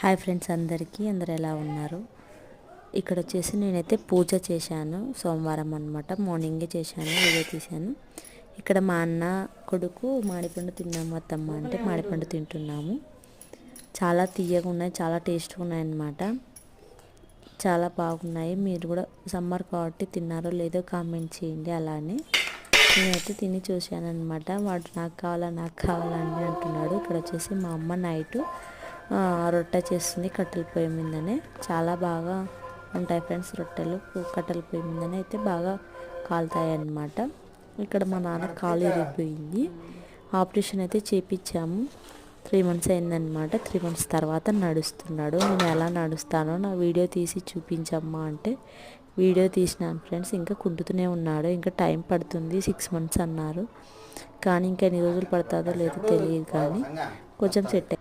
Hi friends అందరికీ అందరు ఎలా ఉన్నారు? ఇక్కడ వచ్చేసి నేనైతే పూజ చేశాను సోమవారం అనమాట మార్నింగే చేశాను వీడియో తీశాను. ఇక్కడ మా అన్న కొడుకు మాడిపండు తిన్నాము అత్తమ్మ అంటే మాడిపండు తింటున్నాము. చాలా తీయగా ఉన్నాయి చాలా టేస్ట్గా ఉన్నాయి అన్నమాట. చాలా బాగున్నాయి. మీరు కూడా సమ్మర్ కాబట్టి తిన్నారో లేదో కామెంట్ చేయండి అలానే. నేనైతే తిని చూశాను అనమాట వాడు నాకు కావాలా నాకు కావాలని అంటున్నాడు. ఇక్కడ వచ్చేసి మా అమ్మ నైట్ రొట్టె చేస్తుంది కట్టెల పొయ్యి మీదనే. చాలా బాగా ఉంటాయి ఫ్రెండ్స్ రొట్టెలు. కట్టెల పొయ్యి మీదనే అయితే బాగా కాలుతాయి అన్నమాట ఇక్కడ మా నాన్న కాలు ఇరిగిపోయింది. ఆపరేషన్ అయితే చేపించాము త్రీ మంత్స్ అయిందనమాట త్రీ మంత్స్ తర్వాత నడుస్తున్నాడు. నేను ఎలా నడుస్తానో నా వీడియో తీసి చూపించమ్మా అంటే వీడియో తీసినాను ఫ్రెండ్స్. ఇంకా కుంటుతూనే ఉన్నాడు. ఇంకా టైం పడుతుంది. సిక్స్ మంత్స్ అన్నారు. కానీ ఇంకా ఎన్ని రోజులు పడుతుందో లేదో తెలియదు కానీ కొంచెం సెట్